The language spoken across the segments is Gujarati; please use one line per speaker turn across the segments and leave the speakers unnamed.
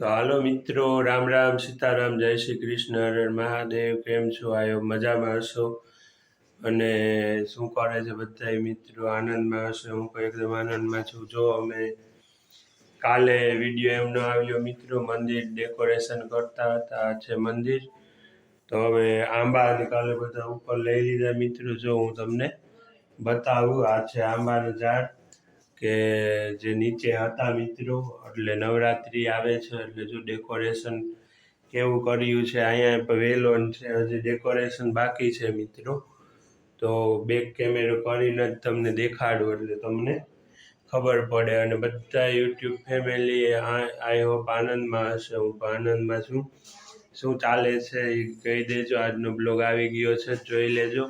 તો હાલો મિત્રો, રામ રામ, સીતારામ, જય શ્રી કૃષ્ણ મહાદેવ, કેમ છો? આવ્યો મજામાં હશો? અને શું કરે છે બધા મિત્રો? આનંદમાં હશે? હું પણ એકદમ આનંદમાં છું. જો અમે કાલે વીડિયો એમનો આવ્યો મિત્રો, મંદિર ડેકોરેશન કરતા હતા છે મંદિર. તો હવે આંબા કાલે બધા ઉપર લઈ લીધા મિત્રો. જો હું તમને બતાવું, આ છે આંબાનું ઝાડ. કે જે નીચે હતા મિત્રો, એટલે નવરાત્રિ આવે છે, એટલે જો ડેકોરેશન કેવું કર્યું છે, અહીંયા વહેલો વેલો છે, હજી ડેકોરેશન બાકી છે મિત્રો. તો બેક કેમેરો કરીને જ તમને દેખાડું, એટલે તમને ખબર પડે. અને બધા યુટ્યુબ ફેમિલી આઈ હોપ આનંદમાં હશે, હું પણ આનંદમાં છું. શું ચાલે છે એ કહી દેજો, આજનો બ્લોગ આવી ગયો છે, જોઈ લેજો.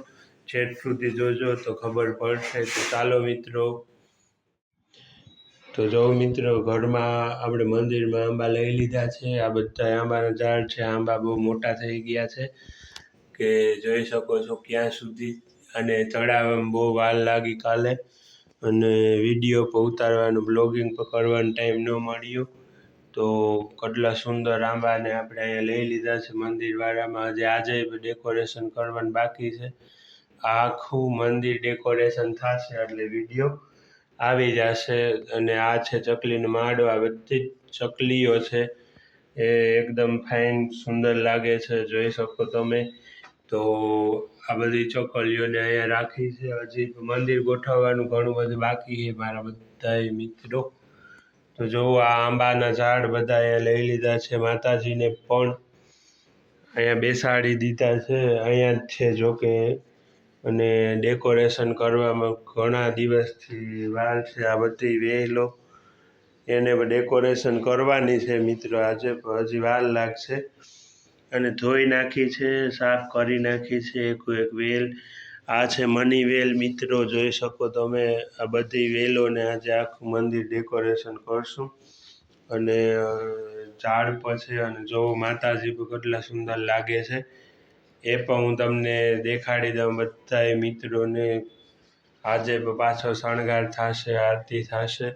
છેક સુધી જોજો તો ખબર પડશે. તો ચાલો મિત્રો તો જો મિત્રો, ઘરમાં આપણે મંદિરમાં આંબા લઈ લીધા છે. આ બધા આંબાના ઝાડ છે. આંબા બહુ મોટા થઈ ગયા છે કે જોઈ શકો છો ક્યાં સુધી. અને ચડાવવામાં બહુ વાર લાગી કાલે. અને વીડિયો પર ઉતારવાનું બ્લોગિંગ પર કરવાનો ટાઈમ ન મળ્યો. તો કેટલા સુંદર આંબાને આપણે અહીંયા લઈ લીધા છે મંદિરવાળામાં. આજે આજે ડેકોરેશન કરવાનું બાકી છે. આખું મંદિર ડેકોરેશન થશે એટલે વીડિયો આવી જશે અને આ છે ચકલીનો માળો આ બધી જ ચકલીઓ છે. એ એકદમ ફાઇન સુંદર લાગે છે. જોઈ શકો તમે. તો આ બધી ચકલીઓને અહીંયા રાખી છે. હજી મંદિર ગોઠવવાનું ઘણું બધું બાકી છે મારા બધા મિત્રો. તો જો આ આંબાના ઝાડ બધા અહીંયા લઈ લીધા છે. માતાજીને પણ અહીંયા બેસાડી દીધા છે. અહીંયા જ છે જોકે અને ડેકોરેશન કરવામાં ઘણા દિવસથી વાર છે. આ બધી વહેલો એને ડેકોરેશન કરવાની છે મિત્રો. આજે હજી વાર લાગશે. અને ધોઈ નાખી છે, સાફ કરી નાખી છે. એક એક વેલ, આ છે મની વેલ. મિત્રો, જોઈ શકો તમે આ બધી વેલોને આજે આખું મંદિર ડેકોરેશન કરશું. અને ઝાડ પર છે અને જો માતાજી પર કેટલા સુંદર લાગે છે. એ પણ હું તમને દેખાડી દઉં બધાય મિત્રોને. આજે પાછો શણગાર થશે, આરતી થશે.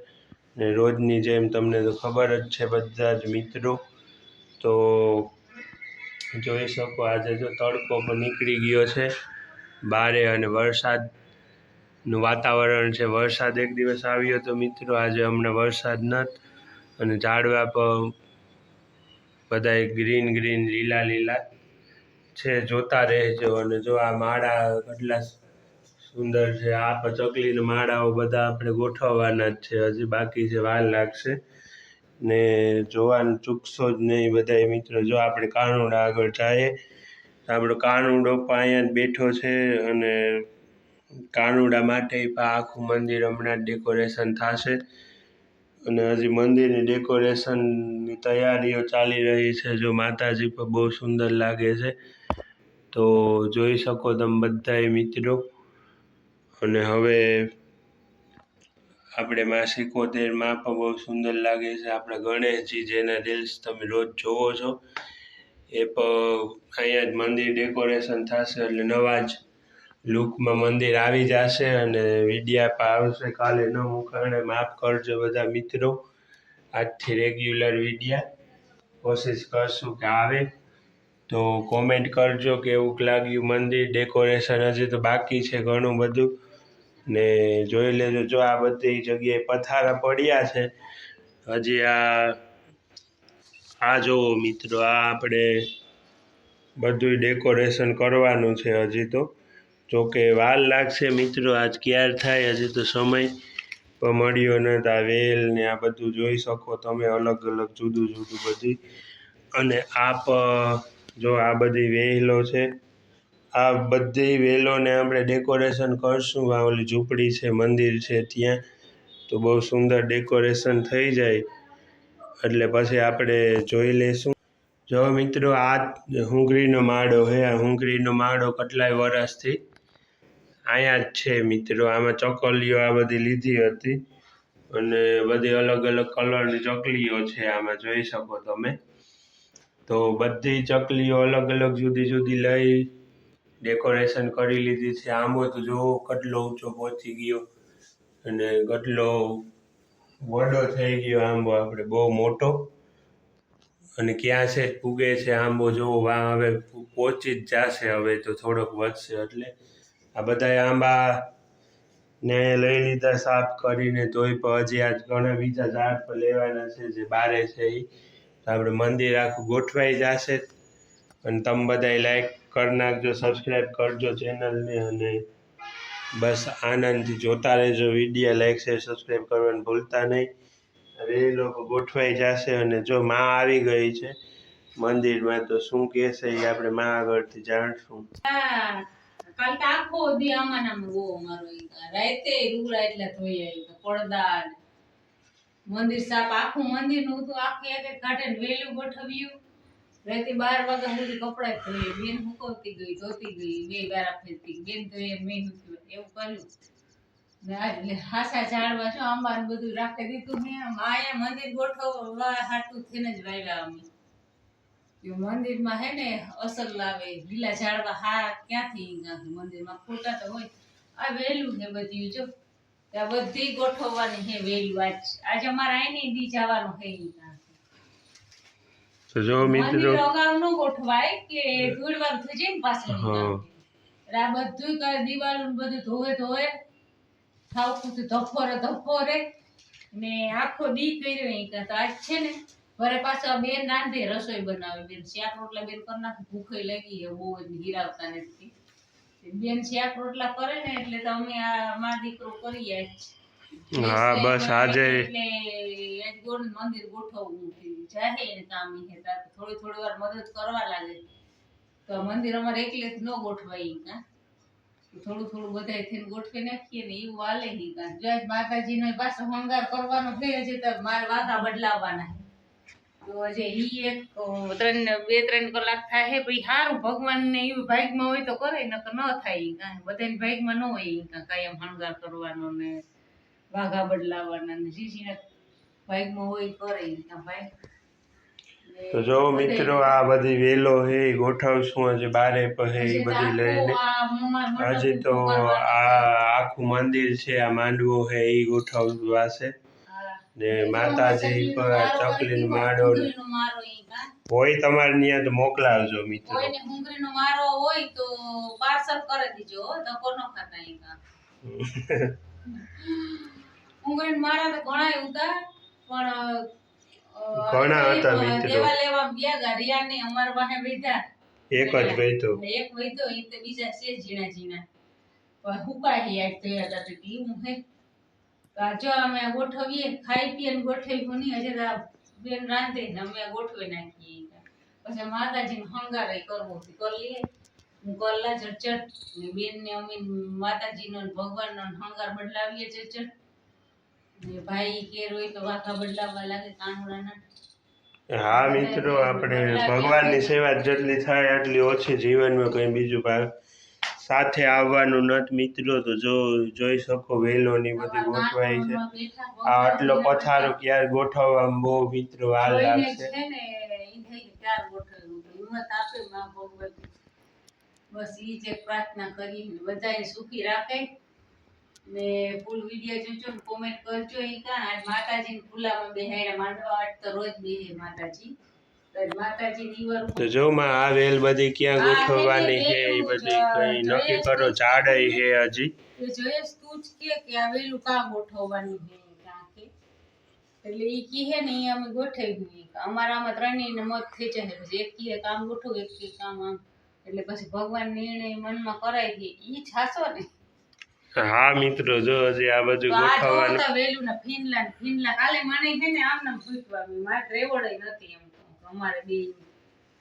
ને રોજની જેમ તમને તો ખબર જ છે બધા જ મિત્રો. તો જોઈ શકો આજે જો તડકો પણ નીકળી ગયો છે. બારે અને વરસાદનું વાતાવરણ છે. વરસાદ એક દિવસ આવ્યો તો મિત્રો આજે હમણાં વરસાદ નત અને ઝાડવા પણ બધાય ગ્રીન ગ્રીન લીલા લીલા છે, જોતા રહેજો અને જો આ માળા કેટલા સુંદર છે, આ ચકલીના માળાઓ બધા આપણે ગોઠવવાના જ છે, હજી બાકી છે વાર લાગશે ને જોવાનું ચૂકશો જ નહીં બધા મિત્રો. જો આપણે કાનુડા આગળ જઈએ આપણો કાનુડો પણ અહીંયા બેઠો છે અને કાનુડા માટે પણ આખું મંદિર હમણાં ડેકોરેશન થશે અને હજી મંદિરની ડેકોરેશનની તૈયારીઓ ચાલી રહી છે, જો માતાજી પણ બહુ સુંદર લાગે છે. તો જોઈ શકો તમે બધાય મિત્રો. અને હવે આપણે માં સિકોતેરમાં પણ બહુ સુંદર લાગે છે. આપણા ગણેશજી જેના રીલ્સ તમે રોજ જોવો છો. એ પણ અહીંયા જ મંદિર ડેકોરેશન થશે એટલે નવા જ લુકમાં મંદિર આવી જશે અને વિડીયા પણ આવશે કાલે ન મૂકાણે. માફ કરજો બધા મિત્રો. આજથી રેગ્યુલર વિડીયા કોશિશ કરશું કે આવે. તો કોમેન્ટ કરજો કેવું લાગ્યું મંદિર ડેકોરેશન હજી તો બાકી છે ઘણું બધું. ને જોઈ લેજો, જો આ બધી જગ્યાએ પથારા પડ્યા છે, હજી આ આ જુઓ મિત્રો, આ આપણે બધું ડેકોરેશન કરવાનું છે હજી તો. જોકે વાર લાગશે મિત્રો, આજ ક્યાર થાય, હજી તો સમય મળ્યો નથી. આ વેલ ને આ બધું જોઈ શકો તમે અલગ અલગ જુદું જુદું બધી. અને આપ જો આ બધી વેલો છે, આ બધી વેલોને આપણે ડેકોરેશન કરશું. આ ઓલી ઝૂંપડી છે, મંદિર છે ત્યાં, તો બહુ સુંદર ડેકોરેશન થઈ જાય. એટલે પછી આપણે જોઈ લઈશું જો મિત્રો, આ હુંગળીનો માળો હે આ હુંગળીનો માળો કેટલાય વર્ષથી અહીંયા જ છે મિત્રો. આમાં ચોકલીઓ આ બધી લીધી હતી અને બધી અલગ અલગ કલરની ચકલીઓ છે. આમાં જોઈ શકો તમે. તો બધી ચકલીઓ અલગ અલગ જુદી જુદી લઈ ડેકોરેશન કરી લીધી છે. આંબો તો જુઓ કેટલો ઊંચો પહોંચી ગયો અને કટલો વડો થઈ ગયો આંબો આપણે બહુ મોટો. અને ક્યાં છે? પૂગે છે આંબો જોવો વા હવે પહોંચી જ જશે હવે તો થોડોક વધશે એટલે આ બધા આંબા ને લઈ લીધા સાફ કરીને તોય પણ હજી આજ ઘણા બીજા ઝાડ પર લેવાના છે જે બારે છે એ આપણે મંદિર આખું ગોઠવાઈ જશે. અને તમે બધાય લાઈક કરી નાખજો સબસ્ક્રાઈબ કરજો ચેનલને અને બસ આનંદથી જોતા રહેજો. વીડિયો લાઈક શેર સબસ્ક્રાઈબ કરવાનું ભૂલતા નહીં. એ લોકો ગોઠવાઈ જશે અને જો માં આવી ગઈ છે મંદિરમાં, તો શું કહેશે એ આપણે માં આગળથી જાણશું.
કાલ તો આખો દી આમાં નામ વો અમારો રાતે રૂગડા એટલે ધોઈ આવી પડદા મંદિર સાફ આખું મંદિરનું તો આખે એક એક કાઢે વેલું ગોઠવ્યું. રહેતી બાર વાગ્યા સુધી કપડા ધોઈએ બેન હુકવતી ગઈ, ધોતી ગઈ, બે વારા ફેરતી. બેન ધોઈએ મેં એવું કર્યું. ને હાસા ઝાડવા છો આંબા ને બધું રાખી દીધું ને માયા મંદિર ગોઠવવા હાટું થઈને જ વાવ્યા અમે. એ મંદિરમાં હે ને અસર લાવે, લીલા ઝાડવા હા ક્યાંથી મંદિરમાં ખોટા તો હોય. આ વહેલું ને બધું, જો. બધી ગોઠવવાની છે વેલી વાત આજે અમારે આઈને બી જવાનું છે
તો જો મિત્રો
અગાઉ ન ગોઠવાય કે ધૂળવાર થઈ જાય ને પાછળ. એટલે આ બધું કરે દિવાલો બધું ધોવે ધોવે થાવકું તો ધફોરે ધફોરે. ને આખો દી કર્યો ઈંગા તો આજ છે ને ઘરે પાછા બેન રાંધે રસોઈ બનાવે બેન. શાક રોટલા બેન કરી નાખે ભૂખે લાગી બહુ જ ગીરાવતા નથી. બેન શાક રોટલા કરે ને એટલે તો અમે આ મા દીકરો કરીએ જ.
હા, બસ આજે-
એટલે ગોળ મંદિર ગોઠવવું જાહે એને કામ હે થોડી થોડી વાર મદદ કરવા લાગે તો મંદિર અમારે એકલે જ ન ગોઠવાય કા થોડું થોડું બધાય થઈને ગોઠવી નાખીએ ને એવું હાલે નહીં કા જો માતાજીનો પાછો હંગાર કરવાનો છે હજી તો મારે વાતા બદલાવવાના. તો હજી ઈ એક ત્રણ બે ત્રણ કલાક થાય પછી સારું ભગવાનને એવું ભાગમાં હોય તો કરે ન ન થાય બધા કાં. બધાને ભાગમાં ન હોય કાયમ શણગાર કરવાનો ને વાઘા બદલાવાના ને શીશીના ભાગમાં હોય કરે ભાઈ
તો જો મિત્રો આ બધી વેલો હે ગોઠવશું આજે બારે પહે એ બધી લઈને
આખું આ મોંમાં મંડપ
હજી તો આ આખું મંદિર છે આ માંડવો હે એ ગોઠવવાશે. ને માતાજી પર ચકલીનો માળો. હોય તમારે ત્યાં તો મોકલાવજો મિત્રો
કોઈને હુંગરીનો મારો હોય તો પાર્સલ કરી દેજો ધક્કો ન ખાતા ઈ કાં. હુંગરીનો મારા તો ઘણા ઉતા પણ
ઘણા હતા મિત્રો.
દેવા લેવા ગયા ગરિયા રિયા ને અમારા પાસે બેઠા
એક જ વહેતો
એક વૈતો એ તો બીજા છે ઝીણા ઝીણા પણ હુકાઈ યાદ થયા હતા તો હું હે તો જો અમે ગોઠવીએ, ખાઈ પીએ ને ગોઠવી કોની હજે તો બેન રાંધે અમે ગોઠવી નાખીએ પછી માતાજીને હંગારે કરવો કરી લઈએ. હું કરલા ચટચટ ને બેન ને અમે માતાજીનો ભગવાનનો હંગાર બદલાવીએ ચટચટ ને ભાઈ કેર હોય તો વાઘા બદલાવવા લાગે કાનુડાના
હા, મિત્રો, આપણે ભગવાનની સેવા જેટલી થાય એટલી ઓછી જીવનમાં કંઈ બીજું ભાગ સાથે આવવાનું નથી મિત્રો તો જો જોઈ શકો વેલોની બધી ગોઠવાઈ છે. આ આટલો પથારો ક્યારે ગોઠવવામાં બહુ મિત્રો વાર લાગશે.
ને બસ ઈ જે પ્રાર્થના કરી ને બધાને સુખી રાખે. ને ફૂલ વીડિયો જોજો ને કોમેન્ટ કરજો ઈ કાં આજ માતાજી ને ફૂલામાં બેહાડ્યા. માંડવા આટ તો રોજ બેહે માતાજી. તો આજ માતાજી દીવર
તો જો માં આ વેલ બધી ક્યાં ગોઠવવાની છે એ બધી કંઈ નક્કી કરો ઝાડય છે હજી.
તો જયેશ તું જ કે કે આ વેલું કાં ગોઠવવાનું છે કાં કે એટલે ઈ કહે ને ઈ અમે ગોઠવી દઈએ અમારામાં ત્રણેયને મત ખેંચે છે પછી એક કહે કામ ગોઠવું એક કહે કામ આમ એટલે પછી ભગવાન નિર્ણય મનમાં કરાઈ દે ઈ છાસો ને.
હા મિત્રો જો હજી આ બધું
તો આ
ગોઠવવાનું
જોતા વેલું ને ફીનલા ને ફીનલા કાલે મને છે ને આમ નામ પૂછવા આવી મારે રેવડે નથી એમ. તો અમારે બે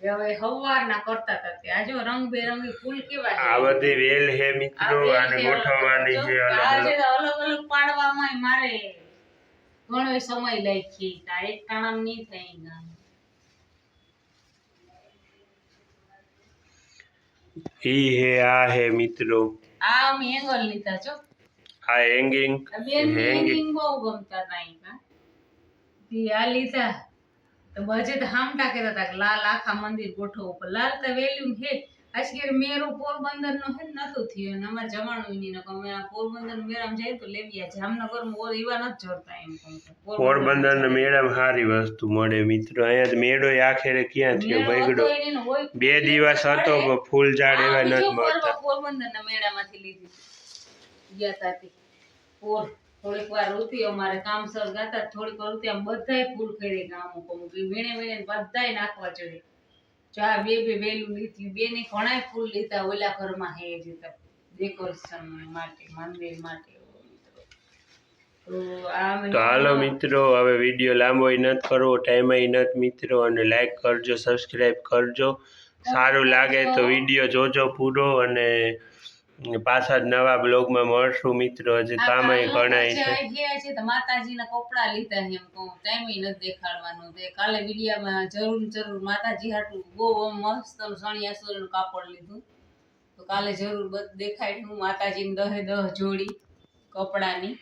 હવે હવારના કરતા હતા તે. આ જો રંગબેરંગી ફૂલ કેવા
આ બધી વેલ હે મિત્રો આને ગોઠવવાની છે અલગ અલગ
અલગ અલગ પાડવામાં મારે ઘણો સમય લાગી આ એક ટાણામ નહીં થાય ગામ
ઈ હે આ હે મિત્રો.
આ અમે એંગલ લીધા છો.
આ હેંગિંગ
બહુ ગમતા તા આ લીધા. તો બજે તો હામટા કહેતા હતા કે લાલ આખા મંદિર ગોઠવો પણ લાલ તો વેલ્યુ હે આજકાલ મેરો પોરબંદર નો હે નતું થયું અને અમારે જવાનું નહીં અમે આ પોરબંદર મેળામાં જઈએ તો લેવી આ જામનગરમાં એવા નથી જોડતા એમ
પોરબંદર ને મેળામાં સારી વસ્તુ મળે મિત્રો. અહીંયા મેળો આખેરે ક્યાં થયો? બગડો
ને
બે દિવસ હતો ફૂલ ઝાડ એવા નથી મળતા.
પોરબંદર ના મેળામાંથી લીધી. ગયા તાતી પોર થોડીક વાર રૂતી અમારે કામ સર ગાતા, થોડીક વાર રૂતી આમ બધાય ફૂલ કરી ગામ અમુક વીણે વીણે બધાય નાખવા ચડે. ચા બે બે વેલું લીધી ની ઘણાય ફૂલ લીધા ઓલા ઘરમાં હે જતા ડેકોરેશન માટે, મંદિર માટે. તો આ
હાલો મિત્રો, હવે વીડિયો લાંબો નથી કરવો ટાઈમ નથી મિત્રો, અને લાઈક કરજો સબસ્ક્રાઈબ કરજો. સારું લાગે તો વીડિયો જોજો પૂરો, અને પાછા નવા બ્લોગમાં મળશું મિત્રો હજી કામ ઘણાય છે.
ગયા તો માતાજીના કપડા લીધા એમ કહું ટાઈમ નથી દેખાડવાનો. તે કાલે વિડિયામાં જરૂર જરૂર માતાજી હાટું બહુ મસ્ત સણિયા સોરીનું કાપડ લીધું. તો કાલે જરૂર બત દેખાય હું માતાજી ને દહે દહ જોડી કપડાની.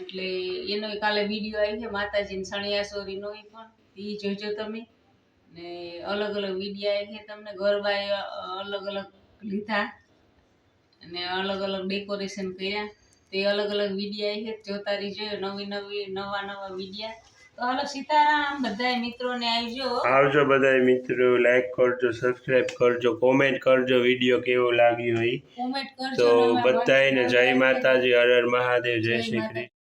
એટલે એનો કાલે વીડિયો આવી છે માતાજીની સણિયા સોરીનો ઈ પણ. એ જોજો તમે. ને અલગ અલગ વીડિયો આવી છે તમને ગરબા એ અલગ અલગ લીધા. અને અલગ અલગ ડેકોરેશન કર્યા. તે અલગ અલગ વિડીયા છે જોતા રહીજો નવી નવી નવા નવા વિડીયા તો હાલો સીતારામ બધાય મિત્રોને આવજો
આવજો બધા મિત્રો લાઈક કરજો સબસ્ક્રાઈબ કરજો કોમેન્ટ કરજો વીડિયો કેવો લાગ્યો એ
કોમેન્ટ કરજો
તો
ને અમારા
બધાને જય માતાજી હર હર મહાદેવ જય શ્રી. કૃષ્ણ.